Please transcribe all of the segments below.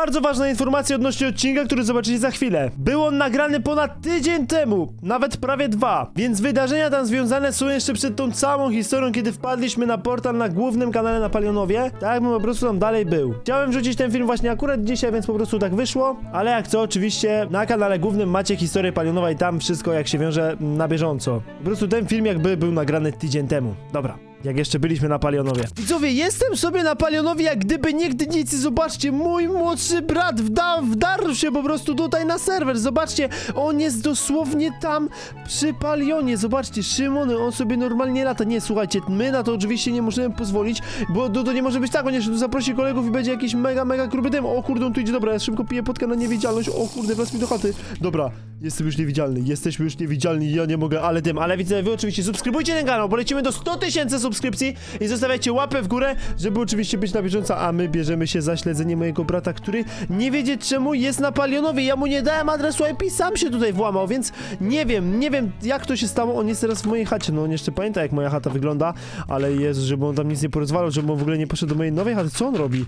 Bardzo ważna informacja odnośnie odcinka, który zobaczycie za chwilę. Był on nagrany ponad tydzień temu, nawet prawie dwa, więc wydarzenia tam związane są jeszcze przed tą całą historią, kiedy wpadliśmy na portal na głównym kanale na Palionowie. Tak bym po prostu tam dalej był. Chciałem wrzucić ten film właśnie akurat dzisiaj, więc po prostu tak wyszło, ale jak co, oczywiście na kanale głównym macie historię Palionowa i tam wszystko jak się wiąże na bieżąco. Po prostu ten film jakby był nagrany tydzień temu. Dobra. Jak jeszcze byliśmy na Palionowie. Widzowie, jestem sobie na Palionowie jak gdyby nigdy nic. I Zobaczcie, mój młodszy brat wda wdarł się po prostu tutaj na serwer. Zobaczcie, on jest dosłownie tam przy Palionie. Zobaczcie, Szymony, on sobie normalnie lata. Nie, słuchajcie, my na to oczywiście nie możemy pozwolić, bo to, to nie może być tak. On jeszcze tu zaprosi kolegów i będzie jakiś mega, mega gruby dym. O kurde, on tu idzie. Dobra, ja szybko piję potkę na niewidzialność. O kurde, wraz mi do chaty. Dobra, jestem już niewidzialny. Jesteśmy już niewidzialni. Ja nie mogę, ale dym. Ale widzę, wy oczywiście subskrybujcie ten kanał, bo lecimy do 100 tysięcy subskrypcji i zostawiajcie łapę w górę, żeby oczywiście być na bieżąco, a my bierzemy się za śledzenie mojego brata, który nie wiedzieć czemu jest na Palionowie. Ja mu nie dałem adresu IP, sam się tutaj włamał, więc nie wiem, nie wiem jak to się stało. On jest teraz w mojej chacie. No on jeszcze pamięta jak moja chata wygląda, ale jest, żeby on tam nic nie porozwalał, żeby on w ogóle nie poszedł do mojej nowej chaty. Co on robi?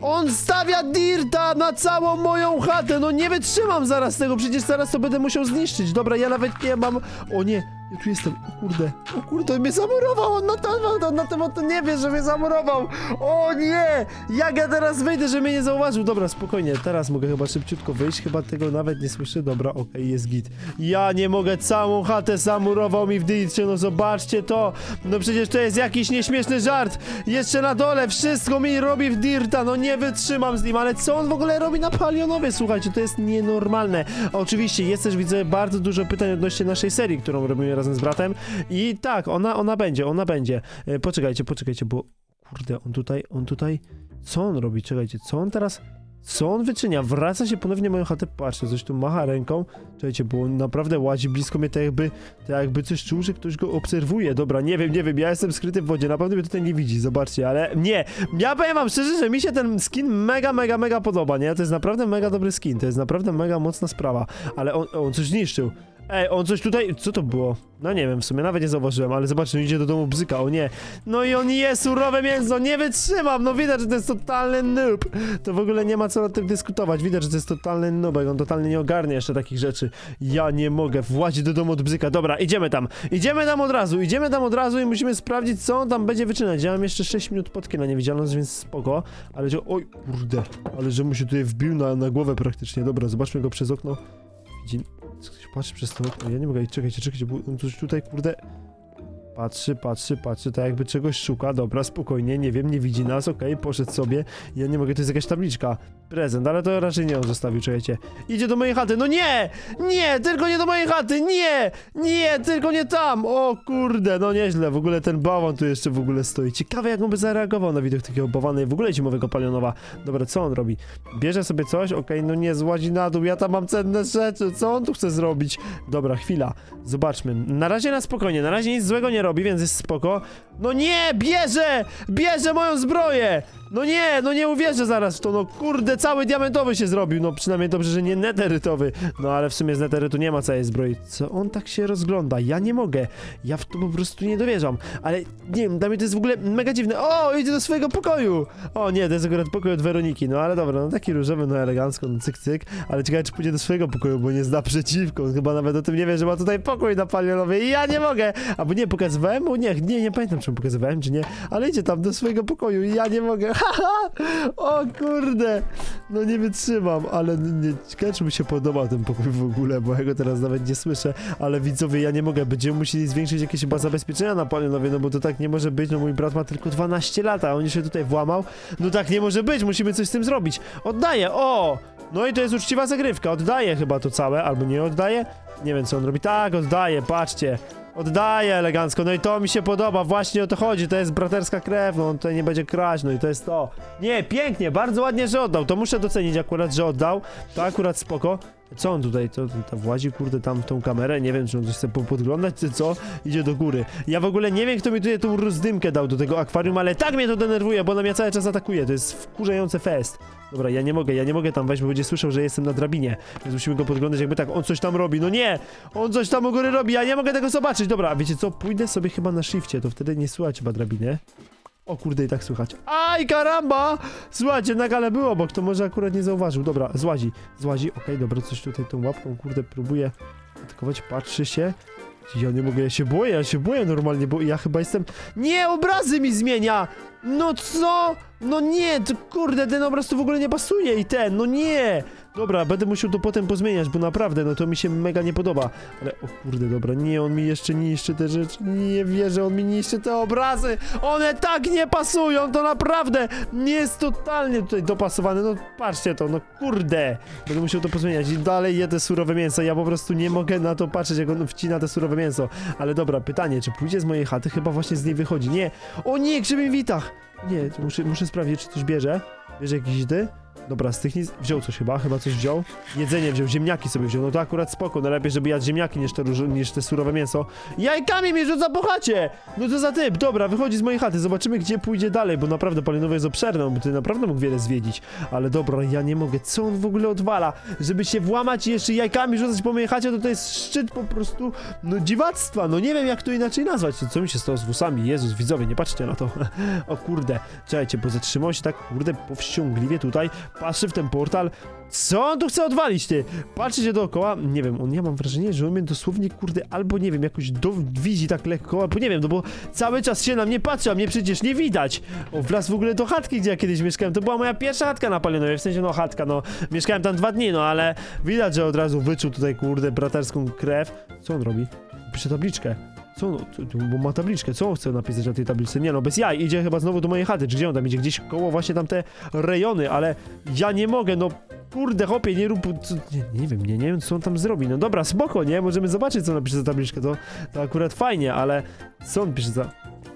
On stawia dirta na całą moją chatę, no nie wytrzymam zaraz tego, przecież zaraz to będę musiał zniszczyć. Dobra, ja nawet nie mam... O nie, ja tu jestem, o kurde, o kurde, mnie zamurował, on na temat, on na temat to nie wie, że mnie zamurował. O nie, jak ja teraz wyjdę, że mnie nie zauważył. Dobra, spokojnie, teraz mogę chyba szybciutko wyjść, chyba tego nawet nie słyszę. Dobra, okej, jest git. Ja nie mogę, całą chatę zamurował mi w dircie, no zobaczcie to. No przecież to jest jakiś nieśmieszny żart. Jeszcze na dole wszystko mi robi w dirta, no nie wytrzymam z nim, ale co on w ogóle robi na Palionowie? Słuchajcie, to jest nienormalne. Oczywiście jest też, widzę, bardzo dużo pytań odnośnie naszej serii, którą robimy razem z bratem i tak, ona, ona będzie, ona będzie. E, poczekajcie, poczekajcie, bo kurde, on tutaj, on tutaj, co on robi? Czekajcie, co on teraz... Co on wyczynia? Wraca się ponownie moją chatę, patrzcie, coś tu macha ręką. Czekajcie, bo on naprawdę łazi blisko mnie, tak jakby, tak jakby coś czuł, że ktoś go obserwuje. Dobra, nie wiem, nie wiem, ja jestem skryty w wodzie, na pewno mnie tutaj nie widzi, zobaczcie, ale nie. Ja powiem wam szczerze, że mi się ten skin mega, mega, mega podoba, nie? To jest naprawdę mega dobry skin, to jest naprawdę mega mocna sprawa, ale on, on coś zniszczył. Ej, on coś tutaj, co to było? No nie wiem, w sumie nawet nie zauważyłem, ale zobaczcie, idzie do domu bzyka, o nie. No i on je surowe mięso, nie wytrzymam, no widać, że to jest totalny noob. To w ogóle nie ma co nad tym dyskutować, widać, że to jest totalny noobek, on totalnie nie ogarnia jeszcze takich rzeczy. Ja nie mogę, włazić do domu od bzyka, dobra, idziemy tam, idziemy tam od razu, idziemy tam od razu i musimy sprawdzić, co on tam będzie wyczynać. Ja mam jeszcze 6 minut potki na niewidzialność, więc spoko, ale że, oj, kurde, ale że mu się tutaj wbił na, na głowę praktycznie, dobra, zobaczmy go przez okno. Widzi... Ktoś przez to ja nie mogę, czekajcie, czekajcie, bo on coś tutaj, kurde... Patrzy, patrzy, patrzy, tak jakby czegoś szuka, dobra, spokojnie, nie wiem, nie widzi nas, okej, poszedł sobie, ja nie mogę, to jest jakaś tabliczka, prezent, ale to raczej nie on zostawił, czekajcie, idzie do mojej chaty, no nie, nie, tylko nie do mojej chaty, nie, nie, tylko nie tam, o kurde, no nieźle, w ogóle ten bałwan tu jeszcze w ogóle stoi, ciekawe jak on by zareagował na widok takiego bałwana i w ogóle zimowego palionowa, dobra, co on robi, bierze sobie coś, okej, no nie, złazi na dół, ja tam mam cenne rzeczy, co on tu chce zrobić, dobra, chwila, zobaczmy, na razie na spokojnie, na razie nic złego nie robi, więc jest spoko. No nie, bierze! Bierze moją zbroję! No nie, no nie uwierzę zaraz w to, no kurde, cały diamentowy się zrobił, no przynajmniej dobrze, że nie neterytowy. No ale w sumie z neterytu nie ma całej zbroi. Co on tak się rozgląda? Ja nie mogę. Ja w to po prostu nie dowierzam. Ale nie wiem, dla mnie to jest w ogóle mega dziwne. O, idzie do swojego pokoju! O nie, to jest akurat pokój od Weroniki, no ale dobra, no taki różowy, no elegancko, no cyk cyk. Ale ciekawe, czy pójdzie do swojego pokoju, bo nie zna przeciwko. Chyba nawet o tym nie wie, że ma tutaj pokój na palionowie i ja nie mogę! Albo nie, pokazywałem mu? Nie, nie, nie pamiętam, czy mu pokazywałem, czy nie, ale idzie tam do swojego pokoju i ja nie mogę. Haha! o kurde! No nie wytrzymam, ale nie, ciekawe, mi się podoba ten pokój w ogóle, bo ja go teraz nawet nie słyszę, ale widzowie, ja nie mogę, będziemy musieli zwiększyć jakieś chyba zabezpieczenia na palionowie, no bo to tak nie może być, no mój brat ma tylko 12 lat, a on się tutaj włamał, no tak nie może być, musimy coś z tym zrobić. Oddaję, o! No i to jest uczciwa zagrywka, oddaję chyba to całe, albo nie oddaję? Nie wiem, co on robi. Tak, oddaję, patrzcie. Oddaję elegancko, no i to mi się podoba, właśnie o to chodzi, to jest braterska krew, no on tutaj nie będzie kraść, no i to jest to. Nie, pięknie, bardzo ładnie, że oddał, to muszę docenić akurat, że oddał, to akurat spoko. Co on tutaj, to, to włazi kurde tam tą kamerę, nie wiem czy on coś chce po- podglądać czy co, idzie do góry. Ja w ogóle nie wiem kto mi tutaj tą rozdymkę dał do tego akwarium, ale tak mnie to denerwuje, bo ona mnie cały czas atakuje, to jest wkurzający fest. Dobra, ja nie mogę, ja nie mogę tam wejść, bo będzie słyszał, że jestem na drabinie. Więc musimy go podglądać jakby tak, on coś tam robi. No nie! On coś tam u góry robi, ja nie mogę tego zobaczyć. Dobra, wiecie co? Pójdę sobie chyba na shifcie, to wtedy nie słychać chyba drabiny. O kurde, i tak słychać. Aj, karamba! Słuchajcie, na gale było obok, to może akurat nie zauważył. Dobra, złazi, złazi. Okej, dobra, coś tutaj tą łapką, kurde, próbuje atakować, patrzy się. Ja nie mogę, ja się boję, ja się boję normalnie, bo ja chyba jestem... Nie, obrazy mi zmienia! No co? No nie, to kurde, ten obraz tu w ogóle nie pasuje i ten, no nie! Dobra, będę musiał to potem pozmieniać, bo naprawdę, no to mi się mega nie podoba. Ale, o kurde, dobra, nie, on mi jeszcze niszczy te rzeczy, nie wierzę, on mi niszczy te obrazy! One tak nie pasują, to naprawdę nie jest totalnie tutaj dopasowane, no patrzcie to, no kurde! Będę musiał to pozmieniać i dalej jedę surowe mięso, ja po prostu nie mogę na to patrzeć, jak on wcina te surowe mięso. Ale dobra, pytanie, czy pójdzie z mojej chaty? Chyba właśnie z niej wychodzi. Nie! O nie, grzyby witach! Nie, muszę, muszę sprawdzić, czy coś bierze. Bierze jakiś? Dobra, z tych nic... Wziął coś chyba, chyba coś wziął. Jedzenie wziął, ziemniaki sobie wziął. No to akurat spoko, no lepiej, żeby jadł ziemniaki niż te, niż te surowe mięso. Jajkami mnie rzuca po chacie! No to za typ, dobra, wychodzi z mojej chaty. Zobaczymy, gdzie pójdzie dalej, bo naprawdę palinowe jest obszerne, bo ty naprawdę mógł wiele zwiedzić. Ale dobra, ja nie mogę. Co on w ogóle odwala? Żeby się włamać i jeszcze jajkami rzucać po mojej chacie, to to jest szczyt po prostu, no dziwactwa. No nie wiem, jak to inaczej nazwać. Co mi się stało z włosami? Jezus, widzowie, nie patrzcie na to. o kurde, czekajcie, bo zatrzymał się tak, kurde, powściągliwie tutaj. Patrzy w ten portal. Co on tu chce odwalić, ty? Patrzy się dookoła. Nie wiem, on, ja mam wrażenie, że on mnie dosłownie, kurde, albo nie wiem, jakoś do, widzi tak lekko, albo nie wiem, no bo cały czas się na mnie patrzy, a mnie przecież nie widać. O, wlazł w ogóle do chatki, gdzie ja kiedyś mieszkałem. To była moja pierwsza chatka na Palionowie, w sensie, no chatka, no. Mieszkałem tam dwa dni, no, ale widać, że od razu wyczuł tutaj, kurde, braterską krew. Co on robi? Pisze tabliczkę. Co tu- bo ma tabliczkę, co on chce napisać na tej tabliczce? Nie no, bez jaj, idzie chyba znowu do mojej chaty, czy gdzie on tam idzie? Gdzieś koło właśnie tam te rejony, ale ja nie mogę, no kurde, chłopie, nie rób, co, nie, nie wiem, nie, nie wiem, co on tam zrobi. No dobra, spoko, nie? Możemy zobaczyć, co napisze za tabliczkę, to, to akurat fajnie, ale co on pisze za...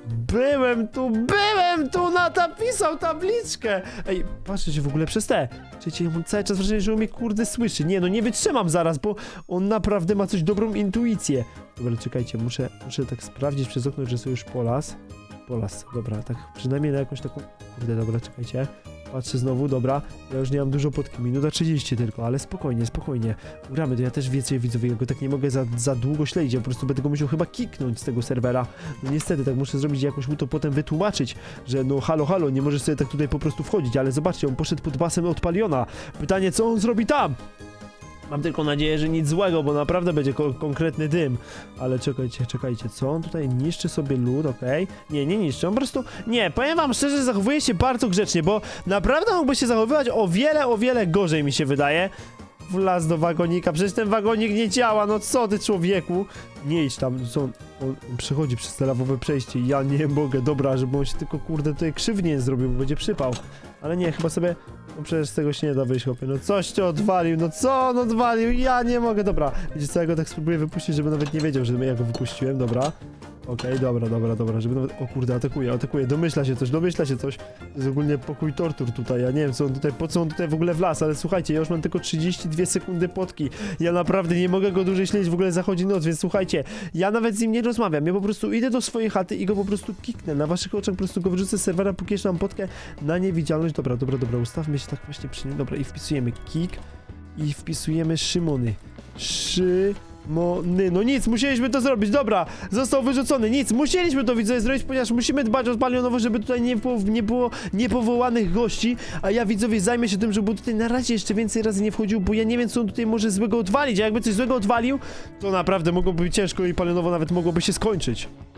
Byłem tu, byłem tu, na napisał tabliczkę! Ej, patrzcie się w ogóle przez te. Czekajcie, ja mam cały czas wrażenie, że on mnie kurde słyszy. Nie, no nie wytrzymam zaraz, bo on naprawdę ma coś dobrą intuicję. Dobra, czekajcie, muszę, muszę tak sprawdzić przez okno, że są już polas. Polas, dobra, tak przynajmniej na jakąś taką... Kurde, dobra, czekajcie. Patrzę znowu, dobra. Ja już nie mam dużo podki, minuta 30 tylko, ale spokojnie, spokojnie. Gramy, to ja też więcej widzowie, ja tak nie mogę za, za długo śledzić, ja po prostu będę go musiał chyba kiknąć z tego serwera. No niestety, tak muszę zrobić, jakoś mu to potem wytłumaczyć, że no halo, halo, nie możesz sobie tak tutaj po prostu wchodzić, ale zobaczcie, on poszedł pod basem od Paliona. Pytanie, co on zrobi tam? Mam tylko nadzieję, że nic złego, bo naprawdę będzie ko konkretny dym. Ale czekajcie, czekajcie, co on tutaj niszczy sobie lód, okej? Nie, nie niszczy, on po prostu... Nie, powiem wam szczerze, zachowuje się bardzo grzecznie, bo naprawdę mógłby się zachowywać o wiele, o wiele gorzej mi się wydaje. Wlazł do wagonika, przecież ten wagonik nie działa, no co ty człowieku? Nie idź tam, co on, on przechodzi przez te lawowe przejście, ja nie mogę, dobra, żeby on się tylko kurde tutaj krzywnie nie zrobił, bo będzie przypał. Ale nie, chyba sobie no przecież z tego się nie da wyjść, chłopie. No coś cię odwalił, no co on odwalił? Ja nie mogę, dobra. Wiecie co, ja go tak spróbuję wypuścić, żeby nawet nie wiedział, że ja go wypuściłem, dobra. Okej, dobra, dobra, dobra, żeby nawet... O kurde, atakuje, atakuje, domyśla się coś, domyśla się coś. To jest ogólnie pokój tortur tutaj, ja nie wiem, co on tutaj, po co on tutaj w ogóle wlazł, ale słuchajcie, ja już mam tylko 32 sekundy potki. Ja naprawdę nie mogę go dłużej śledzić, w ogóle zachodzi noc, więc słuchajcie, ja nawet z nim nie rozmawiam, ja po prostu idę do swojej chaty i go po prostu kiknę, na waszych oczach po prostu go wyrzucę z serwera, póki jeszcze mam potkę na niewidzialność. Dobra, dobra, dobra, ustawmy się tak właśnie przy nim, dobra, i wpisujemy kik i wpisujemy Szymony. Szymony. No nic, musieliśmy to zrobić, dobra, został wyrzucony, nic, musieliśmy to widzowie zrobić, ponieważ musimy dbać o palionowo, żeby tutaj nie, po, nie było niepowołanych gości, a ja widzowie zajmę się tym, żeby tutaj na razie jeszcze więcej razy nie wchodził, bo ja nie wiem, co on tutaj może złego odwalić, a jakby coś złego odwalił, to naprawdę mogłoby być ciężko i palionowo nawet mogłoby się skończyć.